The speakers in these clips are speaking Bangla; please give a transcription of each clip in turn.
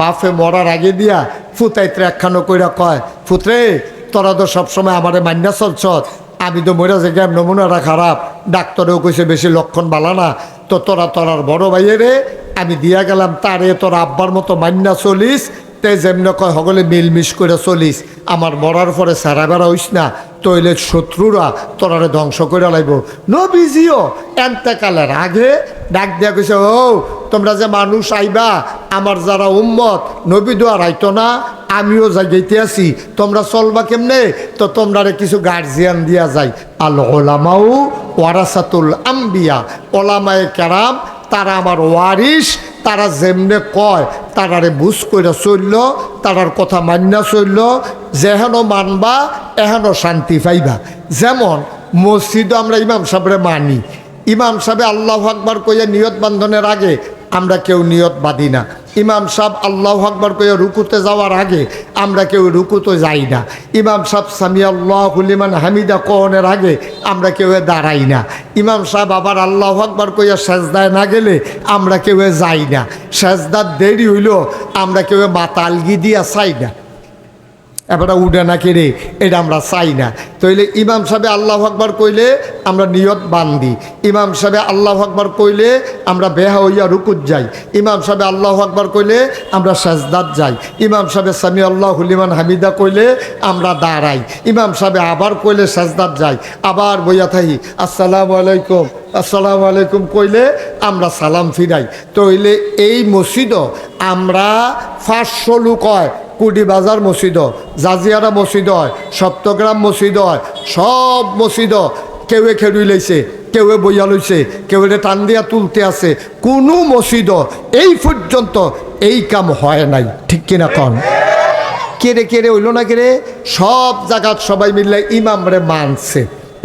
বাফে মরার আগে দিয়া ফুতাই একখানো কইরা কয়, ফুতরে, তোরা তো সবসময় আমারে মান্যা চলছ আমি তো মরে যে গেম নমুনাটা খারাপ। ডাক্তারেও কইছে বেশি লক্ষণ বালা না। তো তোরা তোরার বড় ভাইয়েরে আমি দিয়া গেলাম, তারে তোর আব্বার মতো মান্যা চলিস তে যেমন কয়, হগলে মিলমিশ করে চলিস, আমার মরার পরে সারা বেড়া হইস না তৈলে শত্রুরা তোরারে ধ্বংস করে লাইব। নবীজিও এন্তেকালের আগে ডাক দিয়া কইছে, ও, তোমরা যে মানুষ আইবা, আমার যারা উম্মত, নবী দোয়ার আইতো না, আমিও যাই যাইতে আছি, তোমরা চলবা কেমনে? তো তোমরা কিছু গার্জিয়ান দিয়া যায়। আল ওলামাউ ওয়ারাসাতুল আম্বিয়া, ওলামায়ে কেরাম, তারা আমার ওয়ারিস তারা যেমনে কয়, তারারে বুঝ করে চলল, তারার কথা মান্যা চলল, যেহেন মানবা, এহেন শান্তি পাইবা। যেমন মসজিদও আমরা ইমাম সাহেবরে মানি। ইমাম সাহেব আল্লাহ আকবার কইয়া নিয়ত বান্ধনের আগে আমরা কেউ নিয়ত বাঁধি না। ইমাম সাহেব আল্লাহ আকবর কইয়া রুকুতে যাওয়ার আগে আমরা কেউ রুকুতে যাই না। ইমাম সাহেব সামি আল্লাহ হুলিমান হামিদা কহনের আগে আমরা কেউ দাঁড়াই না। ইমাম সাহেব আবার আল্লাহ আকবর কইয়া সেজদায় না গেলে আমরা কেউ যাই না। সেজদার দেরি হইল আমরা কেউ মাতালগি দিয়া চাই না। এবারে উঠে না কেড়ে, এটা আমরা চাই না। তইলে ইমাম সাহেব আল্লাহ আকবর কইলে আমরা নিয়ত বান্ধি ইমাম সাহেব আল্লাহ আকবর কইলে আমরা বেহা হইয়া রুকুত যাই। ইমাম সাহেব আল্লাহ আকবর কইলে আমরা সাজদাত যাই। ইমাম সাহেব সামি আল্লাহ হুলিমান হামিদা কইলে আমরা দাঁড়াই। ইমাম সাহেব আবার কইলে সাজদাত যাই। আবার বইয়া থাকি, আসসালামু আলাইকুম আসসালামু আলাইকুম কইলে আমরা সালাম ফিরাই। তইলে এই মসজিদও আমরা পাঁচশো লোক হয় কুডি বাজার মসজিদ জাজিয়ারা মসজিদ হয়, সপ্তগ্রাম মসজিদ হয়, সব মসজিদ কেউয়ে খেড়ুই লইছে কেউয়ে বইয়া লইছে কেউয়ে টান দিয়া তুলতে আছে। কোনো মসজিদ এই পর্যন্ত এই কাম হয় নাই। ঠিক কিনা কন? কেড়ে কেড়ে হইল না কেড়ে সব জায়গাত সবাই মিললে ইমামরে মানছে।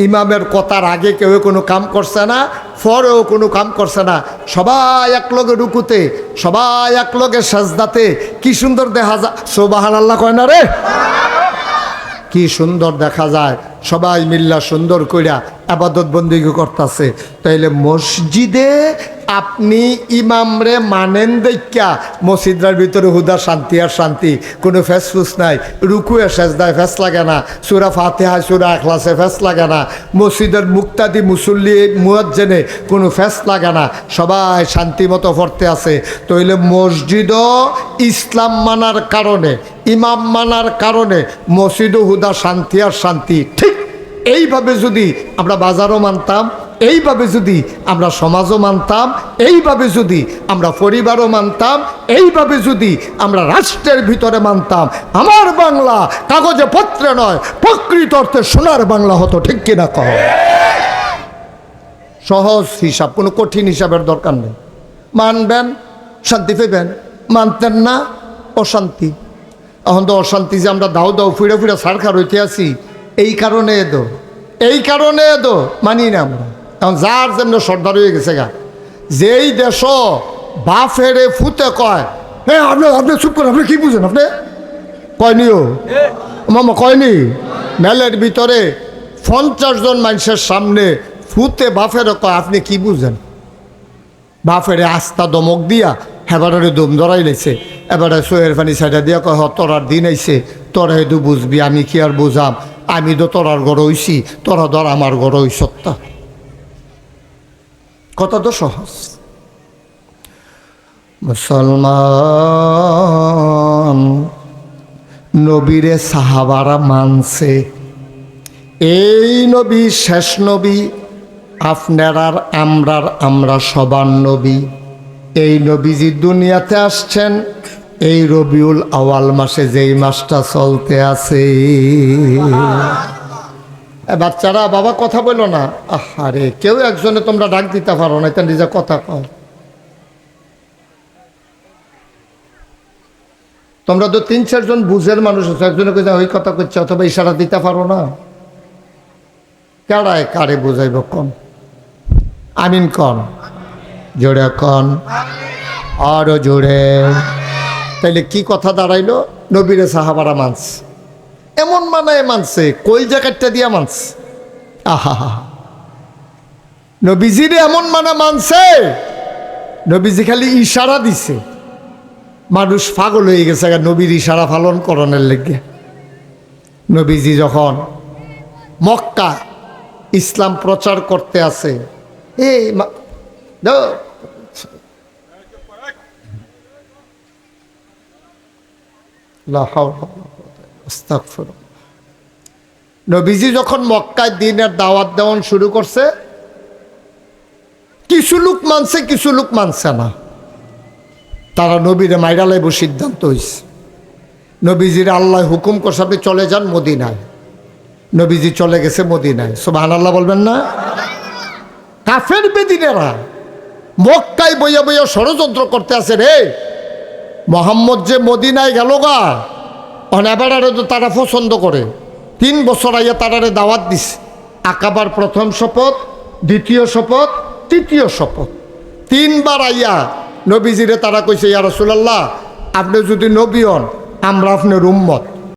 ইমামের কথার আগে কেউ কোনো কাম করছে না ফরেও কোনো কাম করছে না। সবাই একলগে রুকুতে, সবাই একলগে সাজদাতে, কি সুন্দর দেখা যায়। সোবাহান আল্লাহ কয় না রে? কি সুন্দর দেখা যায়। সবাই মিল্লা সুন্দর কইরা আবাদত বন্দিগি করতেছে। তাইলে মসজিদে আপনি ইমামরে মানেন দেখা মসজিদার ভিতরে হুদা শান্তি আর শান্তি। কোনো ফেসফুস নাই। রুকুয়ে সেজদায় ফেস লাগে না। সুরা ফাতেহা, সুরা এখলাসে ফেস লাগে না। মসজিদের মুক্তাদি মুসল্লি, মুয়াজ্জেনে কোনো ফেস লাগে না। সবাই শান্তি মতো পড়তে আছে। তইলে মসজিদও ইসলাম মানার কারণে, ইমাম মানার কারণে মসজিদও হুদা শান্তি আর শান্তি। ঠিক এইভাবে যদি আমরা বাজারও মানতাম এইভাবে যদি আমরা সমাজও মানতাম, এইভাবে যদি আমরা পরিবারও মানতাম, এইভাবে যদি আমরা রাষ্ট্রের ভিতরে মানতাম, আমার বাংলা কাগজে পত্রে নয়, প্রকৃত অর্থে সোনার বাংলা হতো, ঠিক কিনা কহ? সহজ হিসাব, কোনো কঠিন হিসাবের দরকার নেই। মানবেন, শান্তি পেবেন, মানতেন না, অশান্তি। এখন তো অশান্তি যে আমরা দাও দাও ফিরে ফিরে সারখা রইতে আছি, এই কারণে এদো এই কারণে এদো মানি না আমরা। এখন যার যেমন সর্দার হয়ে গেছে গা। যেই দেশ বাফেরে ফুতে কয় হ্যাঁ আপনি আপনি চুপ করেন আপনি কি বুঝেন আপনি? কয়নিও মামা কয়নি মেলের ভিতরে পঞ্চাশ জন মানুষের সামনে ফুতে বাফেরে কয় আপনি কি বুঝেন? বাফেরে আস্থা দমক দিয়া হেবারে দম ধরাই লাইছে এবারে সোয়ের পানি সাইডা দিয়া কয় হ তোরার দিন আইছে। তোরা হেতু বুঝবি আমি কি আর বুঝাম? আমি তো তোরার গড় হইছি তোরা ধর আমার গড় হইসত্তা কত তো সহজ মুসলমান নবীরে সাহাবারা মানছে। এই নবী শেষ নবী, আপনার আর আমরার আমরা সবার নবী। এই নবীজি দুনিয়াতে আসছেন, এই রবিউল আওয়াল মাসে যেই মাসটা চলতে আছে। বাচ্চারা বাবা কথা বলো না। আহারে, কেউ একজনে তোমরা ডাক দিতে পারো না এটা নিজে কথা কও। তোমরা তো তিন চারজন বুঝের মানুষ আছো, একজনে কে ওই কথা করছে অথবা ইশারা দিতে পারো না। কারায় কারে বুঝাইব কন আমিন কন জোরে কন? আরও জোরে। তাইলে কি কথা দাঁড়াইলো? নবীরে সাহাবারা মানস এমন মানায় মানছে, কই জায়গাটা দিয়া মানছে? আহা নবীজিরে এমন মানে মানছে, নবীজি খালি ইশারা দিছে। মানুষ পাগল হয়ে গেছে নবীর ইশারা পালন করণের লেগে। নবীজি যখন মক্কা ইসলাম প্রচার করতে আছে এই মা- নবীজি যখন মক্কায় দিনের দাওয়াত দেওয়ান শুরু করছে, কিছু লোক মানছে, কিছু লোক মানছে না। তারা নবীরে মাইরা লাইব সিদ্ধান্ত হয়েছে নবীজির আল্লাহ হুকুম আপনি চলে যান মদিনায়। নবীজি চলে গেছে মদিনায়। সুবাহান আল্লাহ বলবেন না? কাফের বেদিনেরা মক্কায় বইয়া বইয়া ষড়যন্ত্র করতে আছে রে। মোহাম্মদ যে মদিনায় গেল গা অনাবারে তো তারা পছন্দ করে। তিন বছর আইয়া তারারে দাওয়াত দিস আকাবার প্রথম শপথ, দ্বিতীয় শপথ, তৃতীয় শপথ। তিনবার আইয়া নবীজিরে তারা কইছে, ইয়া রসুলাল্লাহ, আপনি যদি নবী হন, আমরা আপনার উম্মত।